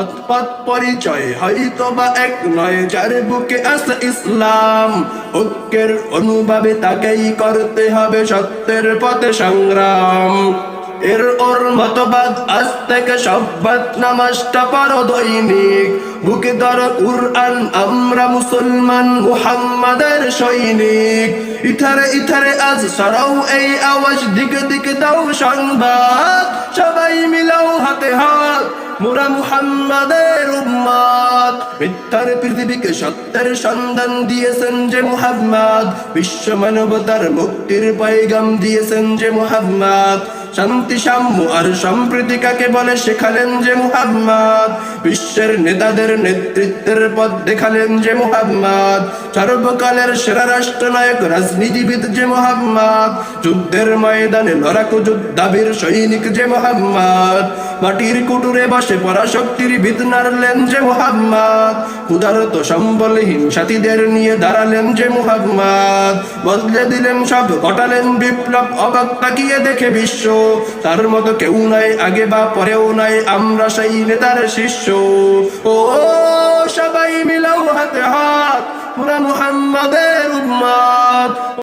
অৎপৎ পরিচয় হয়তো বা এক নয়, যার বুকে আছে ইসলাম। ঐক্যের অনুভবে তাকেই করতে হবে সত্যের পথে সংগ্রাম। এর ওর মতবাদ আজ থেকে সব্বাত নামাজটা পারো দৈনিক বুকে ধরো কুরআন, আমরা মুসলমান, মুহাম্মাদের সৈনিক। ইথারে ইথারে আজ সরাও এই আওয়াজ, দিকে দিকে দাও সংবাদ। সবাই মিলাও হাত মোরা মুহাম্মাদের উম্মাদ। মিথ্যার পৃথিবীকে সত্যের সন্ধান দিয়েছেন যে মুহাম্মাদ। বিশ্ব মানবতার মুক্তির পায়গাম দিয়েছেন যে মুহাম্মদ। শান্তি সাম্য আর সম্প্রীতি কাকে বলে শেখালেন যে মুহাম্মদ? বিশ্বের নেতাদের নেতৃত্বের পথ দেখালেন যে মুহাম্মদ। সর্বকালের সেরা রাষ্ট্রনায়ক, রাজনীতিবিদ যে মুহাম্মদ। যুদ্ধের ময়দানে লড়াকু যোদ্ধাবীর সৈনিক যে মুহাম্মদ। মাটির কুটুরে বসে পরাশক্তির ভিত নাড়লেন যে মুহাম্মদ। ক্ষুধারত সম্বলহীন সাথীদের নিয়ে দাঁড়ালেন যে মুহাম্মদ। বদলে দিলেন সব, ঘটালেন বিপ্লব, অবাক তাকিয়ে দেখে বিশ্ব। তার মতো কেউ নাই, আগে বা পরেও নাই, আমরা সেই নেতার শিষ্য। ও সবাই মিলাও হাতে হাত, পুরা মুহাম্মাদের উম্মাদ।